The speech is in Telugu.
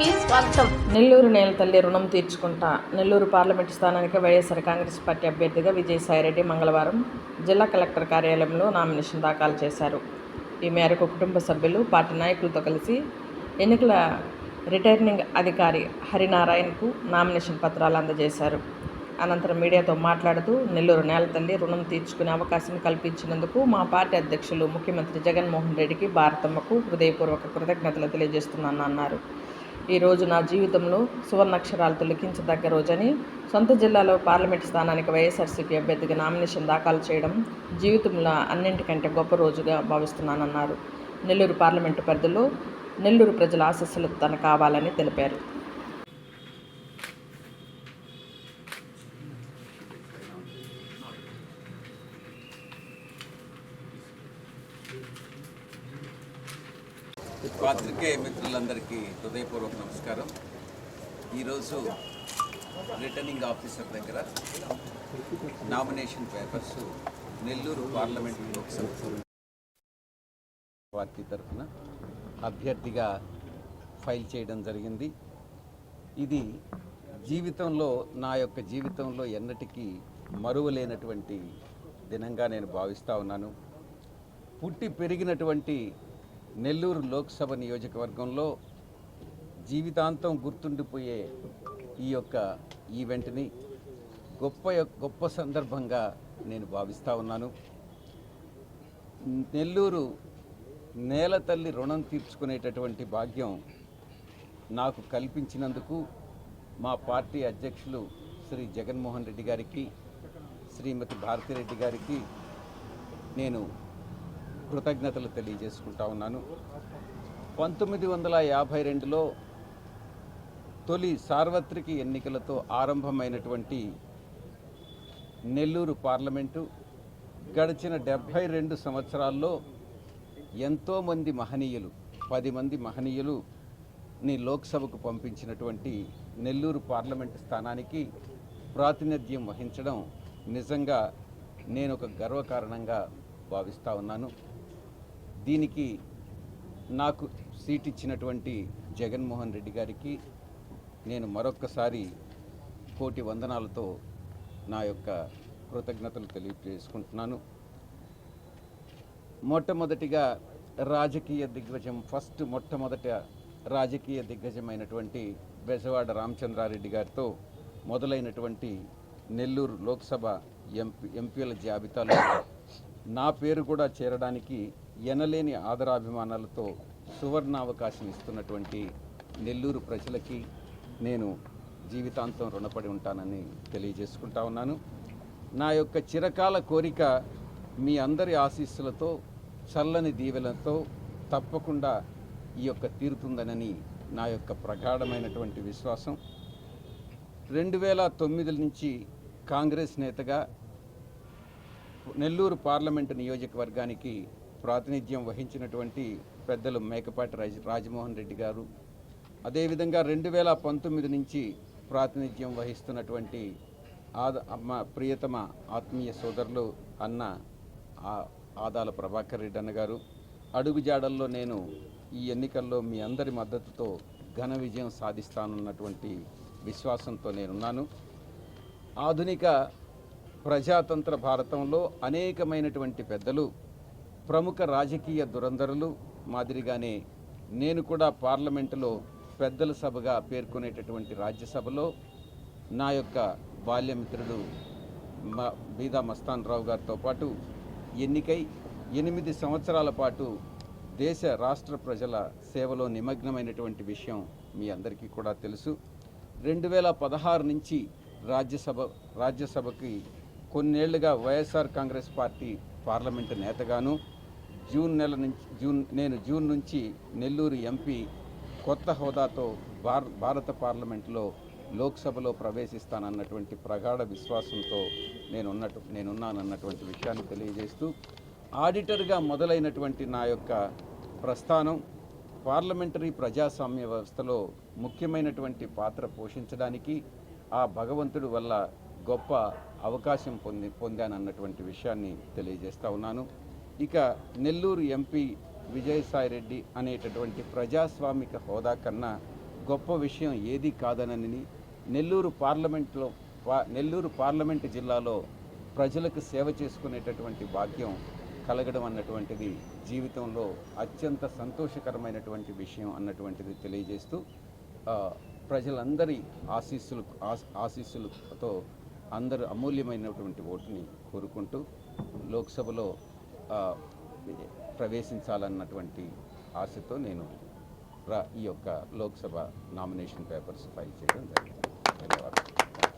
కి స్వాగతం. నెల్లూరు నేల తల్లి రుణం తీర్చుకుంటా నెల్లూరు పార్లమెంటు స్థానానికి వైఎస్ఆర్ కాంగ్రెస్ పార్టీ అభ్యర్థిగా విజయసాయిరెడ్డి మంగళవారం జిల్లా కలెక్టర్ కార్యాలయంలో నామినేషన్ దాఖలు చేశారు. ఈ మేరకు కుటుంబ సభ్యులు పార్టీ నాయకులతో కలిసి ఎన్నికల రిటర్నింగ్ అధికారి హరినారాయణకు నామినేషన్ పత్రాలు అందజేశారు. అనంతరం మీడియాతో మాట్లాడుతూ నెల్లూరు నేల తల్లి రుణం తీర్చుకునే అవకాశం కల్పించినందుకు మా పార్టీ అధ్యక్షులు ముఖ్యమంత్రి జగన్మోహన్ రెడ్డికి భారతమ్మకు హృదయపూర్వక కృతజ్ఞతలు తెలియజేస్తున్నాను ఈరోజు ఈ రోజు నా జీవితంలో సువర్ణాక్షరాలతో తొలగించదగ్గ రోజని సొంత జిల్లాలో పార్లమెంట్ స్థానానికి వైఎస్ఆర్సీపీ అభ్యర్థిగా నామినేషన్ దాఖలు చేయడం జీవితంలో అన్నింటికంటే గొప్ప రోజుగా భావిస్తున్నానన్నారు. నెల్లూరు పార్లమెంటు పరిధిలో నెల్లూరు ప్రజల ఆశస్సులు తన కావాలని తెలిపారు. పాత్రికేయ మిత్రులందరికీ హృదయపూర్వక నమస్కారం. ఈరోజు రిటర్నింగ్ ఆఫీసర్ దగ్గర nomination papers Nellore parliament Lok Sabha party తరఫున అభ్యర్థిగా ఫైల్ చేయడం జరిగింది. ఇది జీవితంలో నా యొక్క జీవితంలో ఎన్నటికీ మరువలేనటువంటి దినంగా నేను భావిస్తూ ఉన్నాను. పుట్టి పెరిగినటువంటి నెల్లూరు లోక్సభ నియోజకవర్గంలో జీవితాంతం గుర్తుండిపోయే ఈ యొక్క ఈవెంట్ని గొప్ప గొప్ప సందర్భంగా నేను భావిస్తూ ఉన్నాను. నెల్లూరు నేల తల్లి రుణం తీర్చుకునేటటువంటి భాగ్యం నాకు కల్పించినందుకు మా పార్టీ అధ్యక్షులు శ్రీ జగన్మోహన్ రెడ్డి గారికి శ్రీమతి భారతిరెడ్డి గారికి నేను కృతజ్ఞతలు తెలియజేసుకుంటా ఉన్నాను. పంతొమ్మిది వందల యాభై రెండులో తొలి సార్వత్రిక ఎన్నికలతో ఆరంభమైనటువంటి నెల్లూరు పార్లమెంటు గడిచిన డెబ్భై రెండు సంవత్సరాల్లో ఎంతోమంది మహనీయులు పది మంది మహనీయులు ని లోక్సభకు పంపించినటువంటి నెల్లూరు పార్లమెంటు స్థానానికి ప్రాతినిధ్యం వహించడం నిజంగా నేను ఒక గర్వకారణంగా భావిస్తూ ఉన్నాను. దీనికి నాకు సీట్ ఇచ్చినటువంటి జగన్మోహన్ రెడ్డి గారికి నేను మరొక్కసారి కోటి వందనాలతో నా యొక్క కృతజ్ఞతలు తెలియజేసుకుంటున్నాను. మొట్టమొదటిగా రాజకీయ దిగ్గజం ఫస్ట్ మొట్టమొదట రాజకీయ దిగ్గజమైనటువంటి బెజవాడ రామచంద్రారెడ్డి గారితో మొదలైనటువంటి నెల్లూరు లోక్సభ ఎంపీ ఎంపీల జాబితాలో నా పేరు కూడా చేరడానికి ఎనలేని ఆదరాభిమానాలతో సువర్ణావకాశం ఇస్తున్నటువంటి నెల్లూరు ప్రజలకి నేను జీవితాంతం రుణపడి ఉంటానని తెలియజేసుకుంటా ఉన్నాను. నా యొక్క చిరకాల కోరిక మీ అందరి ఆశీస్సులతో చల్లని దీవెలతో తప్పకుండా ఈ యొక్క తీరుతుందనని నా యొక్క ప్రగాఢమైనటువంటి విశ్వాసం. రెండు వేల తొమ్మిది నుంచి కాంగ్రెస్ నేతగా నెల్లూరు పార్లమెంటు నియోజకవర్గానికి ప్రాతినిధ్యం వహించినటువంటి పెద్దలు మేకపాటి రాజ రాజమోహన్ రెడ్డి గారు. అదేవిధంగా రెండు వేల పంతొమ్మిది నుంచి ప్రాతినిధ్యం వహిస్తున్నటువంటి ఆద అమ్మ ప్రియతమ ఆత్మీయ సోదరులు అన్న ఆ- ఆదాల ప్రభాకర్ రెడ్డి అన్న గారు. అడుగుజాడల్లో నేను ఈ ఎన్నికల్లో మీ అందరి మద్దతుతో ఘన విజయం సాధిస్తానన్నటువంటి విశ్వాసంతో నేనున్నాను. ఆధునిక ప్రజాతంత్ర భారతంలో అనేకమైనటువంటి పెద్దలు ప్రముఖ రాజకీయ దురంధరులు మాదిరిగానే నేను కూడా పార్లమెంటులో పెద్దల సభగా పేర్కొనేటటువంటి రాజ్యసభలో నా యొక్క బాల్యమిత్రుడు మా బీదా మస్తాన్ రావు గారితో పాటు ఎన్నికై ఎనిమిది సంవత్సరాల పాటు దేశ రాష్ట్ర ప్రజల సేవలో నిమగ్నమైనటువంటి విషయం మీ అందరికీ కూడా తెలుసు. రెండు వేల పదహారు నుంచి రాజ్యసభ రాజ్యసభకి కొన్నేళ్ళుగా వైఎస్ఆర్ కాంగ్రెస్ పార్టీ పార్లమెంటు నేతగాను జూన్ నెల నుంచి జూన్ నేను జూన్ నుంచి నెల్లూరు ఎంపీ కొత్త హోదాతో భార భారత పార్లమెంటులో లోక్సభలో ప్రవేశిస్తానన్నటువంటి ప్రగాఢ విశ్వాసంతో నేనున్నట్టు నేనున్నానన్నటువంటి విషయాన్ని తెలియజేస్తూ ఆడిటర్గా మొదలైనటువంటి నా యొక్క ప్రస్థానం పార్లమెంటరీ ప్రజాస్వామ్య వ్యవస్థలో ముఖ్యమైనటువంటి పాత్ర పోషించడానికి ఆ భగవంతుడి వల్ల గొప్ప అవకాశం పొంది పొందానన్నటువంటి విషయాన్ని తెలియజేస్తా ఉన్నాను. ఇక నెల్లూరు ఎంపీ విజయసాయిరెడ్డి అనేటటువంటి ప్రజాస్వామిక హోదా కన్నా గొప్ప విషయం ఏది కాదనని నెల్లూరు పార్లమెంట్లో నెల్లూరు పార్లమెంటు జిల్లాలో ప్రజలకు సేవ చేసుకునేటటువంటి భాగ్యం కలగడం అన్నటువంటిది జీవితంలో అత్యంత సంతోషకరమైనటువంటి విషయం అన్నటువంటిది తెలియజేస్తూ ప్రజలందరి ఆశీస్సులు ఆశీస్సులతో అందరూ అమూల్యమైనటువంటి ఓటుని కోరుకుంటూ లోక్సభలో ప్రవేశించాలన్నటువంటి ఆశతో నేను ఈ యొక్క లోక్సభ నామినేషన్ పేపర్స్ ఫైల్ చేయడం జరిగింది. ధన్యవాదాలు.